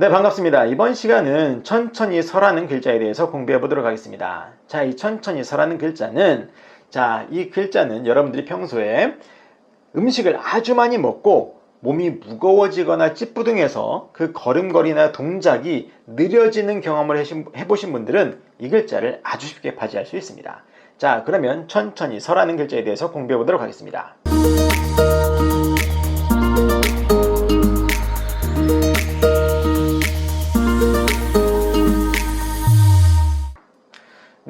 네, 반갑습니다. 이번 시간은 천천히 서라는 글자에 대해서 공부해 보도록 하겠습니다. 자, 이 천천히 서라는 글자는, 자, 이 글자는 여러분들이 평소에 음식을 아주 많이 먹고 몸이 무거워지거나 찌뿌둥해서 그 걸음걸이나 동작이 느려지는 경험을 해보신 분들은 이 글자를 아주 쉽게 파지할 수 있습니다. 자, 그러면 천천히 서라는 글자에 대해서 공부해 보도록 하겠습니다.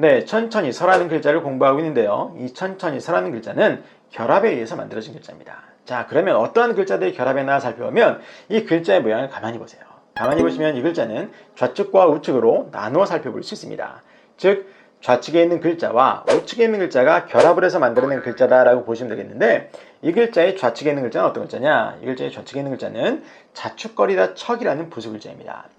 네, 천천히 서라는 글자를 공부하고 있는데요. 이 천천히 서라는 글자는 결합에 의해서 만들어진 글자입니다. 자, 그러면 어떠한 글자들이 결합했나 살펴보면 이 글자의 모양을 가만히 보세요. 가만히 보시면 이 글자는 좌측과 우측으로 나누어 살펴볼 수 있습니다. 즉, 좌측에 있는 글자와 우측에 있는 글자가 결합을 해서 만들어낸 글자다라고 보시면 되겠는데 이 글자의 좌측에 있는 글자는 어떤 글자냐? 이 글자의 좌측에 있는 글자는 자축거리다 척이라는 부수 글자입니다.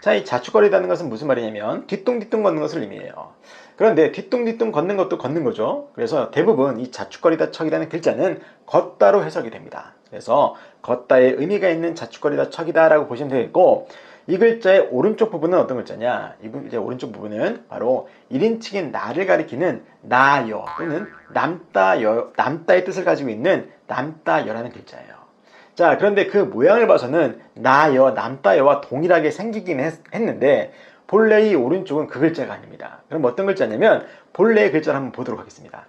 자, 이 자축거리다는 것은 무슨 말이냐면 뒤뚱뒤뚱 걷는 것을 의미해요. 그런데 뒤뚱뒤뚱 걷는 것도 걷는 거죠. 그래서 대부분 이 자축거리다 척이라는 글자는 걷다로 해석이 됩니다. 그래서 걷다의 의미가 있는 자축거리다 척이다라고 보시면 되겠고 이 글자의 오른쪽 부분은 어떤 글자냐? 이 글자의 오른쪽 부분은 바로 1인칭인 나를 가리키는 나여 또는 남다여, 남다의 뜻을 가지고 있는 남다여라는 글자예요. 자, 그런데 그 모양을 봐서는 나여, 남다여와 동일하게 생기긴 했, 는데 본래 이 오른쪽은 그 글자가 아닙니다. 그럼 어떤 글자냐면 본래의 글자를 한번 보도록 하겠습니다.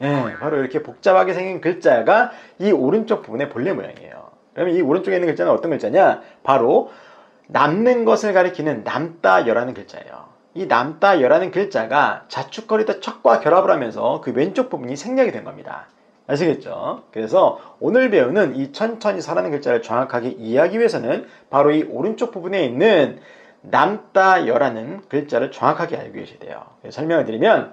예, 바로 이렇게 복잡하게 생긴 글자가 이 오른쪽 부분의 본래 모양이에요. 그러면 이 오른쪽에 있는 글자는 어떤 글자냐? 바로 남는 것을 가리키는 남다여라는 글자예요. 이 남다여라는 글자가 자축거리다 척과 결합을 하면서 그 왼쪽 부분이 생략이 된 겁니다. 아시겠죠? 그래서 오늘 배우는 이 천천히 서라는 글자를 정확하게 이해하기 위해서는 바로 이 오른쪽 부분에 있는 남다여라는 글자를 정확하게 알고 계셔야 돼요. 설명을 드리면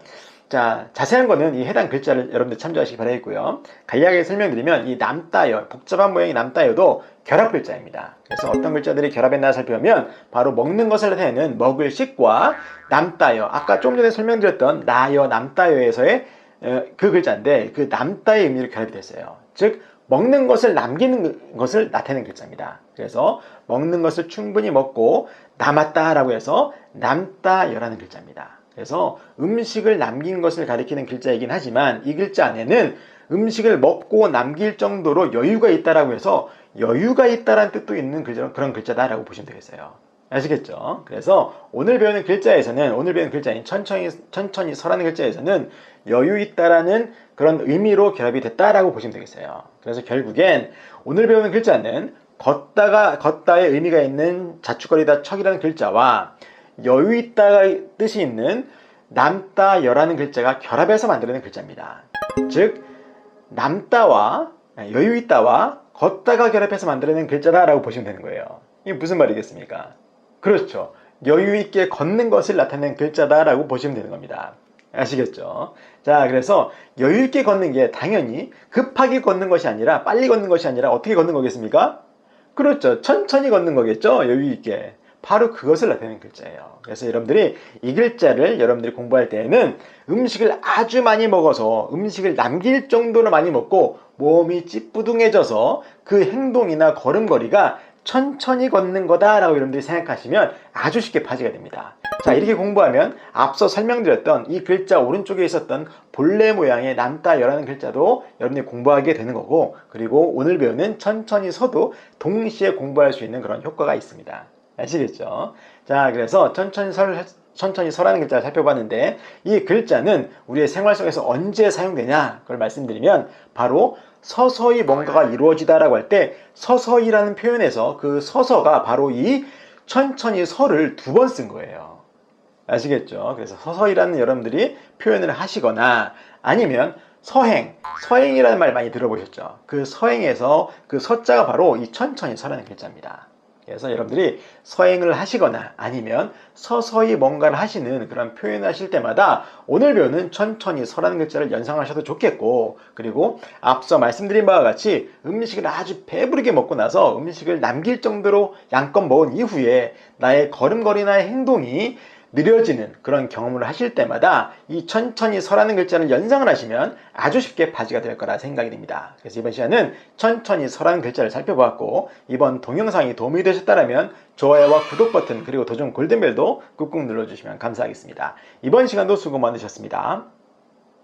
자, 자세한 거는 이 해당 글자를 여러분들 참조하시기 바라겠고요. 간략하게 설명드리면 이 남다여, 복잡한 모양의 남다여도 결합 글자입니다. 그래서 어떤 글자들이 결합했나 살펴보면 바로 먹는 것을 나타내는 먹을 식과 남다여, 아까 좀 전에 설명드렸던 나여, 남다여에서의 어, 그 글자인데 그 남다의 의미로 결합이 됐어요. 즉 먹는 것을 남기는 것을 나타내는 글자입니다. 그래서 먹는 것을 충분히 먹고 남았다라고 해서 남다여라는 글자입니다. 그래서 음식을 남긴 것을 가리키는 글자이긴 하지만 이 글자 안에는 음식을 먹고 남길 정도로 여유가 있다라고 해서 여유가 있다라는 뜻도 있는 글자, 그런 글자다라고 보시면 되겠어요. 아시겠죠? 그래서 오늘 배우는 글자에서는 오늘 배우는 글자인 천천히 천천히 서라는 글자에서는 여유 있다라는 그런 의미로 결합이 됐다라고 보시면 되겠어요. 그래서 결국엔 오늘 배우는 글자는 걷다가 걷다의 의미가 있는 자축거리다 척이라는 글자와 여유 있다가 뜻이 있는 남다 여라는 글자가 결합해서 만들어낸 글자입니다. 즉 남다와 여유 있다와 걷다가 결합해서 만들어낸 글자다라고 보시면 되는 거예요. 이게 무슨 말이겠습니까? 그렇죠. 여유 있게 걷는 것을 나타내는 글자다라고 보시면 되는 겁니다. 아시겠죠? 자, 그래서 여유 있게 걷는 게 당연히 급하게 걷는 것이 아니라 빨리 걷는 것이 아니라 어떻게 걷는 거겠습니까? 그렇죠. 천천히 걷는 거겠죠. 여유 있게. 바로 그것을 나타내는 글자예요. 그래서 여러분들이 이 글자를 여러분들이 공부할 때에는 음식을 아주 많이 먹어서 음식을 남길 정도로 많이 먹고 몸이 찌뿌둥해져서 그 행동이나 걸음걸이가 천천히 걷는 거다라고 여러분들이 생각하시면 아주 쉽게 파지가 됩니다. 자, 이렇게 공부하면 앞서 설명드렸던 이 글자 오른쪽에 있었던 본래 모양의 남다여라는 글자도 여러분들이 공부하게 되는 거고, 그리고 오늘 배우는 천천히 서도 동시에 공부할 수 있는 그런 효과가 있습니다. 아시겠죠? 자, 그래서 천천히 설, 천천히 서라는 글자를 살펴봤는데 이 글자는 우리의 생활 속에서 언제 사용되냐? 그걸 말씀드리면 바로 서서히 뭔가가 이루어지다라고 할 때 서서히라는 표현에서 그 서서가 바로 이 천천히 서를 두번 쓴 거예요. 아시겠죠? 그래서 서서히라는 여러분들이 표현을 하시거나 아니면 서행, 서행이라는 말 많이 들어보셨죠? 그 서행에서 그 서자가 바로 이 천천히 서라는 글자입니다. 그래서 여러분들이 서행을 하시거나 아니면 서서히 뭔가를 하시는 그런 표현을 하실 때마다 오늘 배우는 천천히 서라는 글자를 연상하셔도 좋겠고 그리고 앞서 말씀드린 바와 같이 음식을 아주 배부르게 먹고 나서 음식을 남길 정도로 양껏 먹은 이후에 나의 걸음걸이나 행동이 느려지는 그런 경험을 하실 때마다 이 천천히 서라는 글자를 연상을 하시면 아주 쉽게 바지가 될 거라 생각이 됩니다. 그래서 이번 시간은 천천히 서라는 글자를 살펴보았고 이번 동영상이 도움이 되셨다면 좋아요와 구독 버튼 그리고 도전 골든벨도 꾹꾹 눌러주시면 감사하겠습니다. 이번 시간도 수고 많으셨습니다.